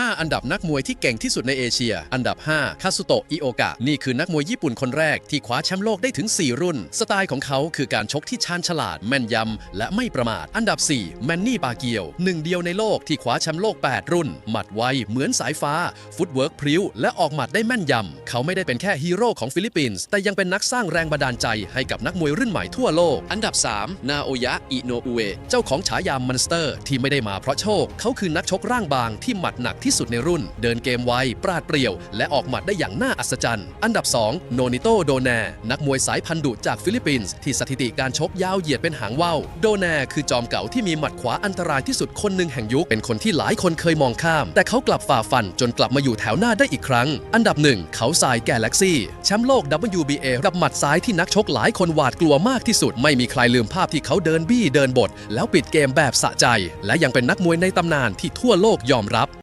5 อันดับนักมวยที่เก่งที่สุดในเอเชีย อันดับ 5 คาสุโตะ อิโอกะ นี่คือนักมวยญี่ปุ่นคนแรกที่คว้าแชมป์โลกได้ถึง 4 รุ่น สไตล์ของเขาคือการชกที่ชาญฉลาด แม่นยำ และไม่ประมาท อันดับ 4 แมนนี่ปาเกียว หนึ่งเดียวในโลกที่คว้าแชมป์โลก 8 รุ่น หมัดไว เหมือนสายฟ้า ฟุตเวิร์กพริ้ว และออกหมัดได้แม่นยำ เขาไม่ได้เป็นแค่ฮีโร่ของฟิลิปปินส์ แต่ยังเป็นนักสร้างแรงบันดาลใจให้กับนักมวยรุ่นใหม่ทั่วโลก อันดับ 3 นาโอยะ อิโนอุเอะเจ้าของฉายามันสเตอร์ ที่ไม่ได้มาเพราะโชค เขาคือนักชกร่างบางที่หมัดหนักที่สุดในรุ่น เดินเกมไว ปราดเปรียว และออกหมัดได้อย่างน่าอัศจรรย์ อันดับ 2 โนนิโตโดแนนักมวยสายพันธุ์ดุจากฟิลิปปินส์ที่สถิติการชกยาวเหยียดเป็นหางว่าวโดแนคือจอมเก่าที่มีหมัดขวาอันตรายที่สุดคนหนึ่งแห่งยุค เป็นคนที่หลายคนเคยมองข้าม แต่เขากลับฝ่าฟันจนกลับมาอยู่แถวหน้าได้อีกครั้ง อันดับหนึ่งเขาทรายแกลเล็กซี่แชมป์โลก WBA กับหมัดซ้ายที่นักชกหลายคนหวาดกลัวมากที่สุด ไม่มีใครลืมภาพที่เขาเดินบี้เดินบท แล้วปิดเกมแบบสะใจ และยังเป็นนักมวยในตำนานที่ทั่วโลกยอมรับ